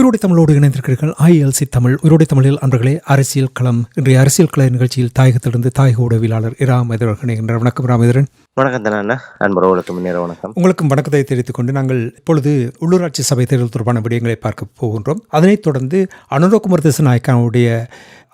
உயிரோடை தமிழோடு இணைந்திருக்கிறீர்கள். ஐஎல்சி தமிழ். உயிரோடை தமிழில் அன்பர்களே அரசியல் களம். இன்றைய அரசியல் கலை நிகழ்ச்சியில் தாயகத்திலிருந்து தாயக உடவியலாளர் இரா மதுரன் வணக்கம் ராமதரன் வணக்கம் தானே அன்பர்களுக்கு முன்னேற வணக்கம். உங்களுக்கும் வணக்கத்தை தெரிவித்துக் கொண்டு நாங்கள் இப்பொழுது உள்ளூராட்சி சபை தேர்தல் தொடர்பான விடயங்களை பார்க்க போகின்றோம். அதனைத் தொடர்ந்து அனுரகுமார் திசநாயக்காவுடைய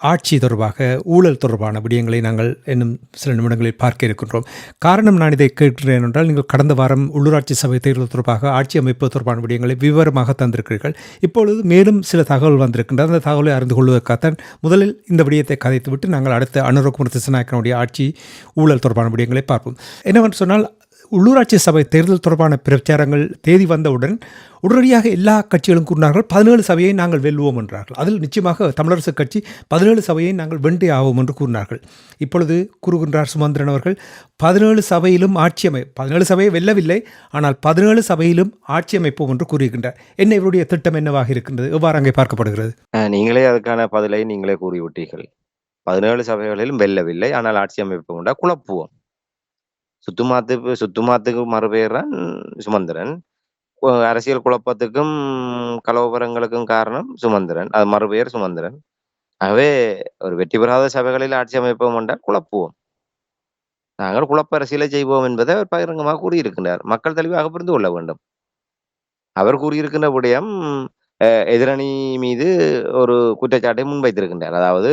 ஆட்சி தொடர்பாக ஊழல் தொடர்பான விடயங்களை நாங்கள் இன்னும் சில நிமிடங்களில் பார்க்க இருக்கின்றோம். காரணம் நான் இதை கேட்கிறேன் என்றால் நீங்கள் கடந்த வாரம் உள்ளூராட்சி சபை தேர்தல் தொடர்பாக ஆட்சி அமைப்பு தொடர்பான விடயங்களை விவரமாக தந்திருக்கிறீர்கள். இப்பொழுது மேலும் சில தகவல் வந்திருக்கின்றது அந்த தகவலை அறிந்து கொள்வதற்காகத்தான் முதலில் இந்த விடயத்தை கதைத்துவிட்டு நாங்கள் அடுத்த அனுரகுமார் திசநாயக்கனுடைய ஆட்சி ஊழல் தொடர்பான விடயங்களை பார்ப்போம். என்னவென்று சொன்னால் உள்ளூராட்சி சபை தேர்தல் தொடர்பான பிரச்சாரங்கள் தேதி வந்தவுடன் உடனடியாக எல்லா கட்சிகளும் கூறினார்கள் பதினேழு சபையை நாங்கள் வெல்வோம் என்றார்கள். அதில் நிச்சயமாக தமிழரசு கட்சி பதினேழு சபையை நாங்கள் வென்றே ஆவோம் என்று கூறினார்கள். இப்பொழுது கூறுகின்றார் சுமந்திரன் அவர்கள் பதினேழு சபையிலும் ஆட்சி அமை பதினேழு சபையை வெல்லவில்லை ஆனால் பதினேழு சபையிலும் ஆட்சி அமைப்போம் என்று கூறியிருக்கின்றார். என்ன இவருடைய திட்டம் என்னவாக இருக்கின்றது? எவ்வாறு அங்கே பார்க்கப்படுகிறது? நீங்களே அதுக்கான பதிலை நீங்களே கூறிவிட்டீர்கள். பதினேழு சபைகளிலும் வெல்லவில்லை ஆனால் ஆட்சி அமைப்பு உண்டா குழப்புவோம். சுத்துமாத்து சுத்துமாத்துக்கு மறுபெயர்தான் சுமந்திரன். அரசியல் குழப்பத்துக்கும் கலவரங்களுக்கும் காரணம் சுமந்திரன். அது மறுபெயர் சுமந்திரன். ஆகவே ஒரு வெற்றி பெறாத சபைகளில் ஆட்சி அமைப்போம் என்றால் குழப்புவோம். நாங்கள் குழப்ப அரசியலை செய்வோம் என்பதை அவர் பகிரங்கமாக கூறியிருக்கின்றார். மக்கள் தெளிவாக புரிந்து கொள்ள வேண்டும். அவர் கூறியிருக்கின்ற விடயம் அஹ், எதிரணி மீது ஒரு குற்றச்சாட்டை முன்வைத்திருக்கின்றார். அதாவது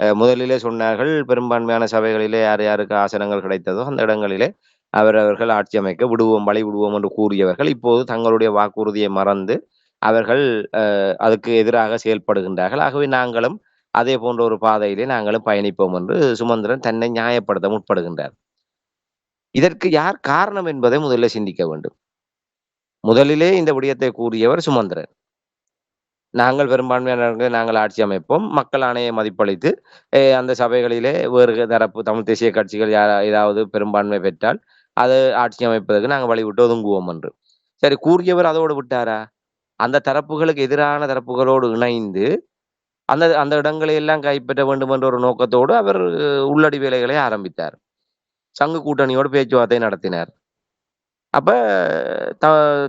முதலிலே சொன்னார்கள் பெரும்பான்மையான சபைகளிலே யார் யாருக்கு ஆசனங்கள் கிடைத்ததோ அந்த இடங்களிலே அவரவர்கள் ஆட்சி அமைக்க விடுவோம் வழி விடுவோம் என்று கூறியவர்கள் இப்போது தங்களுடைய வாக்குறுதியை மறந்து அவர்கள் அஹ், அதுக்கு எதிராக செயல்படுகின்றார்கள். ஆகவே நாங்களும் அதே போன்ற ஒரு பாதையிலே நாங்களும் பயணிப்போம் என்று சுமந்திரன் தன்னை நியாயப்படுத்த முற்படுகின்றார். இதற்கு யார் காரணம் என்பதை முதலில் சிந்திக்க வேண்டும். முதலிலே இந்த விடயத்தை கூறியவர் சுமந்திரன். நாங்கள் பெரும்பான்மையான நாங்கள் ஆட்சி அமைப்போம். மக்கள் ஆணையை மதிப்பளித்து அந்த சபைகளிலே வேறு தரப்பு தமிழ் தேசிய கட்சிகள் யாரா ஏதாவது பெரும்பான்மை பெற்றால் அது ஆட்சி அமைப்பதற்கு நாங்கள் வழிவிட்டு ஒதுங்குவோம் என்று. சரி கூறியவர் அதோடு விட்டாரா? அந்த தரப்புகளுக்கு எதிரான தரப்புகளோடு இணைந்து அந்த அந்த இடங்களை எல்லாம் கைப்பற்ற வேண்டும் என்ற ஒரு நோக்கத்தோடு அவர் உள்ளடி வேலைகளை ஆரம்பித்தார். சங்கு கூட்டணியோடு பேச்சுவார்த்தை நடத்தினார். அப்ப த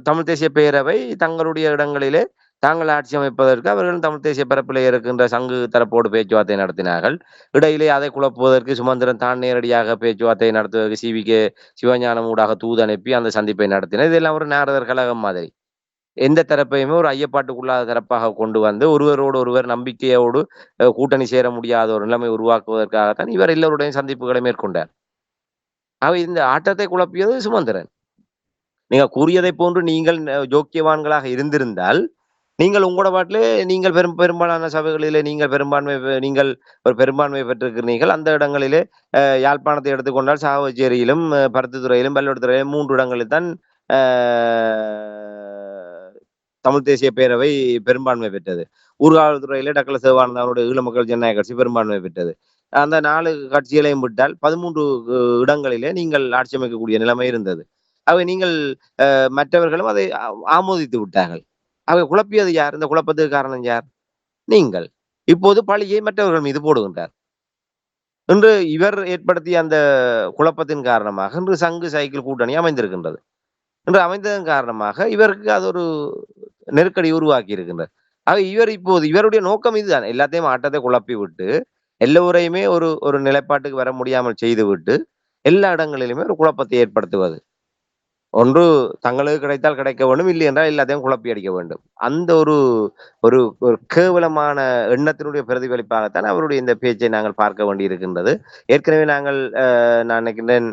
தமிழ் தேசிய பேரவை தங்களுடைய இடங்களிலே தாங்கள் ஆட்சி அமைப்பதற்கு அவர்கள் தமிழ் தேசிய பரப்பில் இருக்கின்ற சங்கு தரப்போடு பேச்சுவார்த்தை நடத்தினார்கள். இடையிலே அதை குழப்புவதற்கு சுமந்திரன் தான் நேரடியாக பேச்சுவார்த்தை நடத்துவதற்கு சிவி கே சிவஞானம் ஊடாக தூது அனுப்பி அந்த சந்திப்பை நடத்தினர். இதெல்லாம் ஒரு நாரதர் கழகம் மாதிரி. எந்த தரப்பையுமே ஒரு ஐயப்பாட்டுக்குள்ளாத தரப்பாக கொண்டு வந்து ஒருவரோடு ஒருவர் நம்பிக்கையோடு கூட்டணி சேர முடியாத ஒரு நிலைமை உருவாக்குவதற்காகத்தான் இவர் எல்லோருடையும் சந்திப்புகளை மேற்கொண்டார். ஆக இந்த ஆட்டத்தை குழப்பியது சுமந்திரன். நீங்க கூறியதை போன்று நீங்கள் ஜோக்கியவான்களாக இருந்திருந்தால் நீங்கள் உங்களோட பாட்டிலே நீங்கள் பெரும் பெரும்பாலான சபைகளிலே நீங்கள் பெரும்பான்மை நீங்கள் ஒரு பெரும்பான்மை பெற்றிருக்கிறீர்கள். அந்த இடங்களிலே யாழ்ப்பாணத்தை எடுத்துக்கொண்டால் சாவச்சேரியிலும் பருத்தித்துறையிலும் பல்லவத்துறையிலும் மூன்று இடங்களில் தான் தமிழ் தேசிய பேரவை பெரும்பான்மை பெற்றது. ஊர்காவல்துறையிலே டக்கல சிவானந்தாவுடைய ஈழ மக்கள் ஜனநாயக கட்சி பெரும்பான்மை பெற்றது. அந்த நாலு கட்சிகளையும் விட்டால் பதிமூன்று இடங்களிலே நீங்கள் ஆட்சி அமைக்கக்கூடிய நிலைமை இருந்தது. அவை நீங்கள் அஹ், மற்றவர்களும் அதை ஆ- ஆமோதித்து விட்டார்கள். அவை குழப்பியது யார்? இந்த குழப்பத்துக்கு காரணம் யார்? நீங்கள். இப்போது பழியை மற்றவர்கள் மீது போடுகின்றார். இன்று இவர் ஏற்படுத்திய அந்த குழப்பத்தின் காரணமாக இன்று சங்கு சைக்கிள் கூட்டணி அமைந்திருக்கின்றது. இன்று அமைந்ததன் காரணமாக இவருக்கு அது ஒரு நெருக்கடி உருவாக்கி இருக்கின்றது. ஆக இவர் இப்போது இவருடைய நோக்கம் இதுதான். எல்லாத்தையும் ஆட்டத்தை குழப்பி விட்டு எல்லோரையுமே ஒரு ஒரு நிலைப்பாட்டுக்கு வர முடியாமல் செய்து விட்டு எல்லா இடங்களிலுமே ஒரு குழப்பத்தை ஏற்படுத்துவது. ஒன்று தங்களுக்கு கிடைத்தால் கிடைக்க வேண்டும் இல்லை என்றால் எல்லாத்தையும் குழப்பி அடிக்க வேண்டும். அந்த ஒரு ஒரு ஒரு கேவலமான எண்ணத்தினுடைய பிரதிபலிப்பாகத்தான் அவருடைய இந்த பேச்சை நாங்கள் பார்க்க வேண்டியிருக்கின்றது. ஏற்கனவே நாங்கள் அஹ், நான் நினைக்கின்றேன்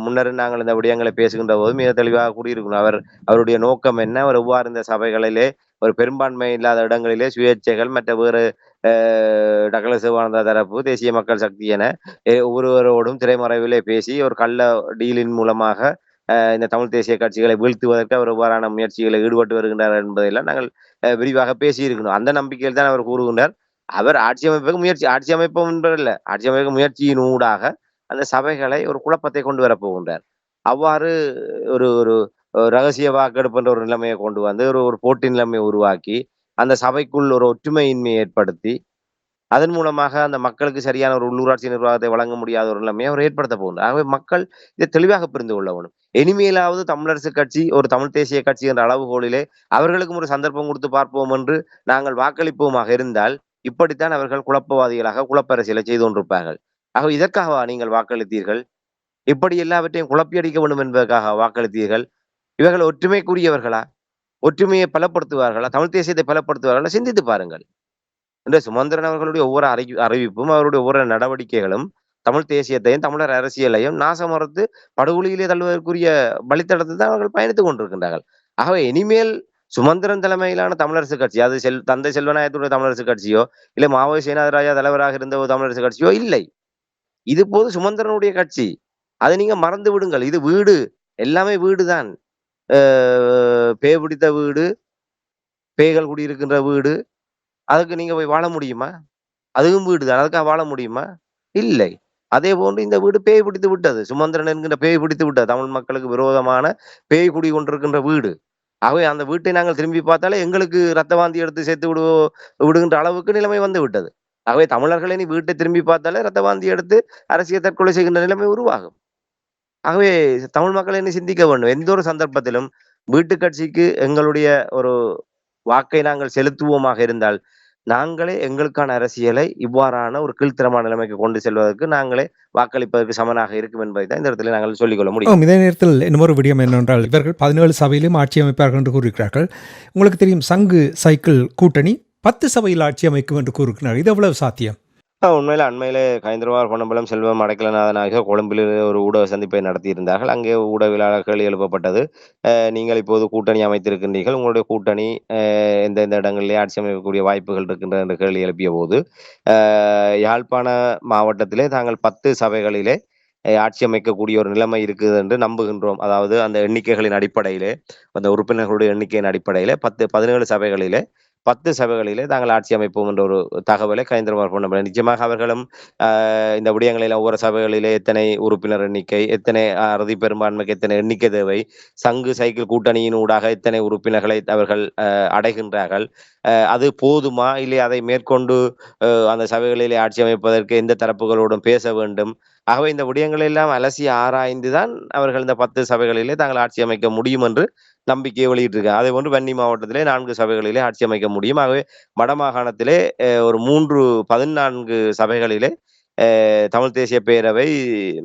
முன்னர் நாங்கள் இந்த விடயங்களை பேசுகின்ற போது மிக தெளிவாக கூடியிருக்கணும் அவர் அவருடைய நோக்கம் என்ன? அவர் எவ்வாறு இந்த சபைகளிலே ஒரு பெரும்பான்மை இல்லாத இடங்களிலே சுயேட்சைகள் மற்ற வேறு அஹ், டக்ள சிவானந்தா தரப்பு தேசிய மக்கள் சக்தி என ஒவ்வொருவரோடும் திரைமறைவிலே பேசி ஒரு கள்ள டீலின் மூலமாக இந்த தமிழ் தேசிய கட்சிகளை வீழ்த்துவதற்கு அவர் எவ்வாறான முயற்சிகளை ஈடுபட்டு வருகின்றார் என்பதையெல்லாம் நாங்கள் விரிவாக பேசியிருக்கணும். அந்த நம்பிக்கையில் தான் அவர் கூறுகின்றார். அவர் ஆட்சி அமைப்புக்கு முயற்சி ஆட்சி அமைப்பு என்பதில்லை ஆட்சி அமைப்பு முயற்சியின் ஊடாக அந்த சபைகளை ஒரு குழப்பத்தை கொண்டு வரப்போகின்றார் அவ்வாறு ஒரு ஒரு ரகசிய வாக்கெடுப்பு என்ற ஒரு நிலைமையை கொண்டு வந்து ஒரு ஒரு போட்டி நிலைமையை உருவாக்கி அந்த சபைக்குள் ஒரு ஒற்றுமையின்மையை ஏற்படுத்தி அதன் மூலமாக அந்த மக்களுக்கு சரியான ஒரு உள்ளூராட்சி நிர்வாகத்தை வழங்க முடியாத ஒரு நிலைமையை அவர் ஏற்படுத்த போகிறார் ஆகவே மக்கள் இதை தெளிவாக புரிந்து கொள்ள வேணும் இனிமேலாவது தமிழரசு கட்சி ஒரு தமிழ் தேசிய கட்சி என்ற அளவுகோலிலே அவர்களுக்கும் ஒரு சந்தர்ப்பம் கொடுத்து பார்ப்போம் என்று நாங்கள் வாக்களிப்போமாக இருந்தால் இப்படித்தான் அவர்கள் குழப்பவாதிகளாக குழப்பரசியலை செய்து கொண்டிருப்பார்கள். ஆக இதற்காகவா நீங்கள் வாக்களித்தீர்கள்? இப்படி எல்லாவற்றையும் குழப்பியடிக்க வேண்டும் என்பதற்காக வாக்களித்தீர்கள்? இவர்கள் ஒற்றுமைக்குரியவர்களா? ஒற்றுமையை பலப்படுத்துவார்களா? தமிழ் தேசியத்தை பலப்படுத்துவார்களா? சிந்தித்து பாருங்கள். இந்த சுமந்திரன் அவர்களுடைய ஒவ்வொரு அறி அறிவிப்பும் அவருடைய ஒவ்வொரு நடவடிக்கைகளும் தமிழ் தேசியத்தையும் தமிழர் அரசியலையும் நாசமறுத்து படுகொலியிலே தள்ளுவதற்குரிய வழித்தடத்தை தான் அவர்கள் பயணித்துக் கொண்டிருக்கின்றார்கள். ஆகவே இனிமேல் சுமந்திரன் தலைமையிலான தமிழரசு கட்சி அது செல் தந்தை செல்வநாயகத்துடைய தமிழரசு கட்சியோ இல்லை மாவோ சேனாதராஜா தலைவராக இருந்த ஒரு தமிழரசு கட்சியோ இல்லை. இது போது சுமந்திரனுடைய கட்சி அதை நீங்க மறந்து விடுங்கள். இது வீடு எல்லாமே வீடு தான். பே பிடித்த வீடு பேய்கள் குடியிருக்கின்ற வீடு அதுக்கு நீங்க போய் வாழ முடியுமா? அதுவும் வீடு தான். அதுக்காக வாழ முடியுமா? இல்லை. அதே போன்று இந்த வீடு பேய் பிடித்து விட்டது. சுமந்திரன் என்கின்ற பேய் பிடித்து விட்டது. தமிழ் மக்களுக்கு விரோதமான பேய் குடி கொண்டிருக்கின்ற வீடு. ஆகவே அந்த வீட்டை நாங்கள் திரும்பி பார்த்தாலே எங்களுக்கு ரத்த வாந்தி எடுத்து சேர்த்து விடுவோ விடுகின்ற அளவுக்கு நிலைமை வந்து விட்டது. ஆகவே தமிழர்களை நீ வீட்டை திரும்பி பார்த்தாலே ரத்த வாந்தி எடுத்து அரசியல் தற்கொலை செய்கின்ற நிலைமை உருவாகும். ஆகவே தமிழ் மக்களை என்ன சிந்திக்க வேண்டும். எந்த ஒரு சந்தர்ப்பத்திலும் வீட்டு கட்சிக்கு எங்களுடைய ஒரு வாக்கை நாங்கள் செலுத்துவோமாக இருந்தால் நாங்களே எங்களுக்கான அரசியலை இவ்வாறான ஒரு கீழ்த்தரமான நிலைமைக்கு கொண்டு செல்வதற்கு நாங்களே வாக்களிப்பதற்கு சமனாக இருக்கும் என்பதை தான் இந்த இடத்துல நாங்கள் சொல்லிக்கொள்ள முடியும். இதே நேரத்தில் இன்னொரு விடயம் என்னவென்றால் இவர்கள் பதினேழு சபையிலும் ஆட்சி அமைப்பார்கள் என்று கூறுகிறார்கள் உங்களுக்கு தெரியும் சங்கு சைக்கிள் கூட்டணி பத்து சபையில் ஆட்சி அமைக்கும் என்று கூறுகிறார் இது எவ்வளவு சாத்தியம்? உண்மையில அண்மையிலே கயந்திரவார் பொன்னம்பலம் செல்வம் அடைக்கலநாதன் ஆகியோர் கொழும்பில் ஒரு ஊடக சந்திப்பை நடத்தியிருந்தார்கள். அங்கே ஊடகவியலாளர்கள் கேள்வி எழுப்பப்பட்டது. நீங்கள் இப்போது கூட்டணி அமைத்திருக்கின்றீர்கள். உங்களுடைய கூட்டணி அஹ் எந்த இடங்களிலே ஆட்சி அமைக்கக்கூடிய வாய்ப்புகள் இருக்கின்றன என்று கேள்வி எழுப்பிய போது யாழ்ப்பாண மாவட்டத்திலே தாங்கள் பத்து சபைகளிலே ஆட்சி அமைக்கக்கூடிய ஒரு நிலைமை இருக்குது என்று நம்புகின்றோம். அதாவது அந்த எண்ணிக்கைகளின் அடிப்படையிலே அந்த உறுப்பினர்களுடைய எண்ணிக்கையின் அடிப்படையிலே பத்து பதினேழு சபைகளிலே பத்து சபைகளிலே தாங்கள் ஆட்சி அமைப்போம் என்ற ஒரு தகவலை கைந்திரமார் பண்ண நிச்சயமாக அவர்களும் ஆஹ் இந்த விடயங்களில் ஒவ்வொரு சபைகளிலே எத்தனை உறுப்பினர் எண்ணிக்கை எத்தனை அறுதி பெரும்பான்மைக்கு எத்தனை எண்ணிக்கை தேவை சங்கு சைக்கிள் கூட்டணியின் ஊடாக எத்தனை உறுப்பினர்களை அவர்கள் அடைகின்றார்கள் அது போதுமா? இல்லை அதை மேற்கொண்டு அந்த சபைகளிலே ஆட்சி அமைப்பதற்கு எந்த தரப்புகளோடும் பேச வேண்டும். ஆகவே இந்த விடயங்களை எல்லாம் அலசி ஆராய்ந்து தான் அவர்கள் இந்த பத்து சபைகளிலே தாங்கள் ஆட்சி அமைக்க முடியும் என்று நம்பிக்கையை வெளியிட்டிருக்காங்க. அதே போன்று வன்னி மாவட்டத்திலே நான்கு சபைகளிலே ஆட்சி அமைக்க முடியும். ஆகவே வடமாகாணத்திலே ஒரு மூன்று பதினான்கு சபைகளிலே தமிழ் தேசிய பேரவை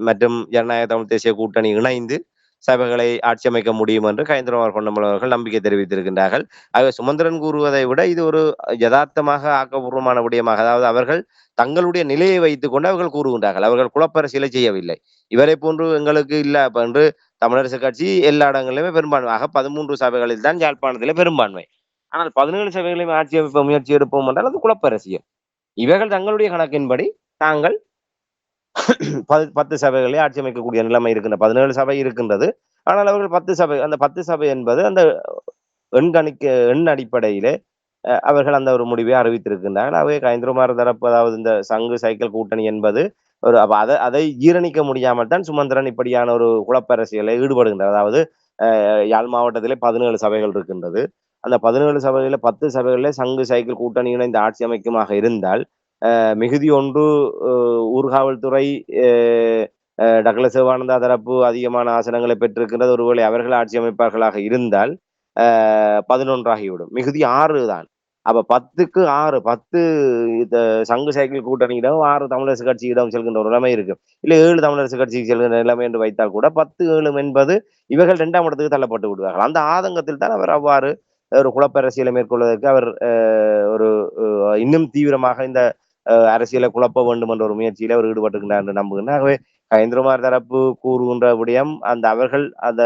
மற்றும் ஜனநாயக தமிழ் தேசிய கூட்டணி இணைந்து சபைகளை ஆட்சி அமைக்க முடியும் என்று கயந்திரமார் பொன்னம்பலம் அவர்கள் நம்பிக்கை தெரிவித்திருக்கின்றார்கள். ஆகவே சுமந்திரன் கூறுவதை விட இது ஒரு யதார்த்தமாக ஆக்கப்பூர்வமான விடயமாக. அதாவது அவர்கள் தங்களுடைய நிலையை வைத்துக் கொண்டு அவர்கள் கூறுகின்றார்கள். அவர்கள் குழப்பரசியலை செய்யவில்லை. இவரை போன்று எங்களுக்கு இல்ல. என்று தமிழரசு கட்சி எல்லா இடங்களிலுமே பெரும்பான்மை. ஆக பதிமூன்று சபைகளில் தான் யாழ்ப்பாணத்திலே பெரும்பான்மை. ஆனால் பதினேழு சபைகளையும் ஆட்சி அமைப்ப முயற்சி எடுப்போம் என்றால் அது குழப்பரசியல் இவர்கள் தங்களுடைய கணக்கின்படி தாங்கள் பத்து பத்து சபைகளே ஆட்சி அமைக்கக்கூடிய நிலைமை இருக்கின்ற பதினேழு சபை இருக்கின்றது. ஆனால் அவர்கள் பத்து சபை அந்த பத்து சபை என்பது அந்த எண்கணிக்க எண் அடிப்படையிலே அவர்கள் அந்த ஒரு முடிவை அறிவித்திருக்கின்றார்கள். அவை கைந்திரமார் தரப்பு அதாவது இந்த சங்கு சைக்கிள் கூட்டணி என்பது ஒரு அப்ப அதை அதை ஈரணிக்க முடியாமல் தான் சுமந்திரன் இப்படியான ஒரு குழப்பரசியலை ஈடுபடுகின்றார். அதாவது அஹ், யாழ் மாவட்டத்திலே பதினேழு சபைகள் இருக்கின்றது. அந்த பதினேழு சபைகளில் பத்து சபைகளிலே சங்கு சைக்கிள் கூட்டணி இணைந்து ஆட்சி அமைக்குமாக இருந்தால் மிகுதி ஒன்று ஊர்காவல்துறை அஹ், அஹ், சிவானந்தா தரப்பு அதிகமான ஆசனங்களை பெற்றிருக்கின்றது. ஒருவேளை அவர்கள் ஆட்சி அமைப்பார்களாக இருந்தால் பதினொன்றாகிவிடும். மிகுதி ஆறு தான். அப்ப பத்துக்கு ஆறு பத்து சங்கு சைக்கிள் கூட்டணியிடம் ஆறு தமிழரசு கட்சியிடம் செல்கின்ற ஒரு நிலைமை இருக்கு. இல்ல ஏழு தமிழரசு கட்சிக்கு செல்கின்ற நிலைமை என்று வைத்தால் கூட பத்து ஏழு என்பது இவர்கள் இரண்டாம் இடத்துக்கு தள்ளப்பட்டு விடுவார்கள். அந்த ஆதங்கத்தில் தான் அவர் அவ்வாறு ஒரு குழப்பரசியலை மேற்கொள்வதற்கு அவர் அஹ், ஒரு இன்னும் தீவிரமாக இந்த அரசியலை குழப்ப வேண்டும் என்ற ஒரு முயற்சியில அவர் ஈடுபட்டிருக்கிறார் என்று நம்புகிறேன். ஆகவே கயந்திரமார் தரப்பு கூறுகின்ற விடயம் அந்த அவர்கள் அந்த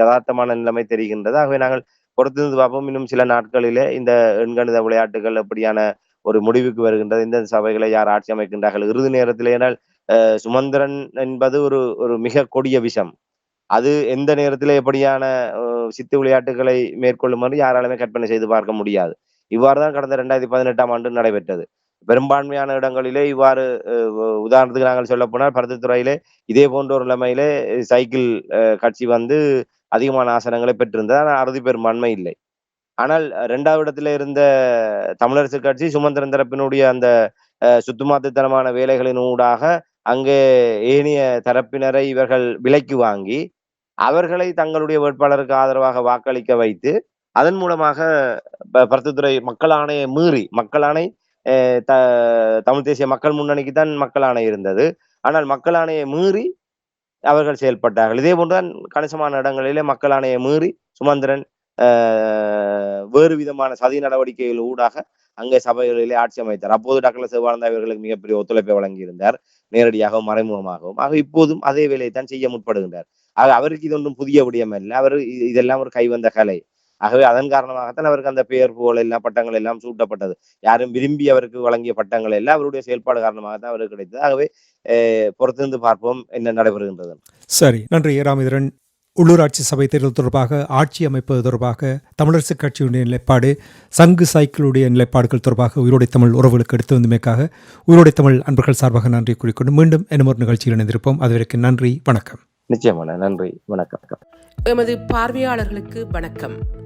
யதார்த்தமான நிலைமை தெரிகின்றது. ஆகவே நாங்கள் பொறுத்திருந்து பார்ப்போம். இன்னும் சில நாட்களிலே இந்த எண்கணித விளையாட்டுகள் எப்படியான ஒரு முடிவுக்கு வருகின்றது. இந்த சபைகளை யார் ஆட்சி அமைக்கின்றார்கள்? இறுதி நேரத்தில் ஏனால் அஹ், சுமந்திரன் என்பது ஒரு ஒரு மிக கொடிய விஷம். அது எந்த நேரத்தில் எப்படியான சித்து விளையாட்டுகளை மேற்கொள்ளுமாறு யாராலுமே கற்பனை செய்து பார்க்க முடியாது. இவ்வாறு தான் கடந்த ரெண்டாயிரத்தி பதினெட்டாம் ஆண்டு நடைபெற்றது. பெரும்பான்மையான இடங்களிலே இவ்வாறு உதாரணத்துக்கு நாங்கள் சொல்ல போனால் பருத்தித்துறையிலே இதே போன்ற ஒரு நிலைமையிலே சைக்கிள் அஹ், கட்சி வந்து அதிகமான ஆசனங்களை பெற்றிருந்தது. ஆனால் அறுதி பெரும்பான்மை இல்லை. ஆனால் இரண்டாவது இடத்துல இருந்த தமிழரசு கட்சி சுமந்திரன் தரப்பினுடைய அந்த அஹ், சுத்துமாத்துத்தனமான வேலைகளின் ஊடாக அங்கே ஏனைய தரப்பினரை இவர்கள் விலைக்கு வாங்கி அவர்களை தங்களுடைய வேட்பாளருக்கு ஆதரவாக வாக்களிக்க வைத்து அதன் மூலமாக பருத்தித்துறை மக்கள் ஆணையை மீறி மக்கள் ஆணை த தமிழ் தேசிய மக்கள் முன்னணிக்கு தான் மக்கள் ஆணை இருந்தது. ஆனால் மக்கள் ஆணையை மீறி அவர்கள் செயல்பட்டார்கள். இதே போன்றுதான் கணிசமான இடங்களிலே மக்கள் ஆணையை மீறி சுமந்திரன் ஆஹ், வேறு விதமான சதி நடவடிக்கைகள் ஊடாக அங்கே சபைகளிலே ஆட்சி அமைத்தார். அப்போது டாக்டர் சிவானந்தா அவர்களுக்கு மிகப்பெரிய ஒத்துழைப்பை வழங்கியிருந்தார். நேரடியாகவும் மறைமுகமாகவும். ஆக இப்போதும் அதே வேலையை தான் செய்ய முற்படுகின்றார். ஆக அவருக்கு இது ஒன்றும் புதிய விடயம் அல்ல. அவர் இதெல்லாம் ஒரு கைவந்த கலை. ஆகவே அதன் காரணமாகத்தான் அவருக்கு அந்த பெயர் புகழ் எல்லாம் பட்டங்கள் எல்லாம் சூட்டப்பட்டது. யாரும் விரும்பி அவருக்கு வழங்கிய பட்டங்கள் எல்லாம் அவருடைய செயல்பாடு காரணமாக தான் அவருக்கு கிடைத்தது. ஆகவே அஹ், பொறுத்திருந்து பார்ப்போம் என்ன நடைபெறுகின்றது. சரி நன்றி. ராமேந்திரன் உள்ளூராட்சி சபை தேர்தல் தொடர்பாக ஆட்சி அமைப்பது தொடர்பாக தமிழரசு கட்சியுடைய நிலைப்பாடு சங்கு சைக்கிளுடைய நிலைப்பாடுகள் தொடர்பாக உயிரோடை தமிழ் உறவுகளுக்கு எடுத்து வந்தமைக்காக உயிரோடை தமிழ் அன்பர்கள் சார்பாக நன்றி கூறிக்கொண்டு மீண்டும் இன்னும் ஒரு நிகழ்ச்சியில் இணைந்திருப்போம். அதுவரைக்கும் நன்றி வணக்கம். நிச்சயமான நன்றி வணக்கம். எமது பார்வையாளர்களுக்கு வணக்கம்.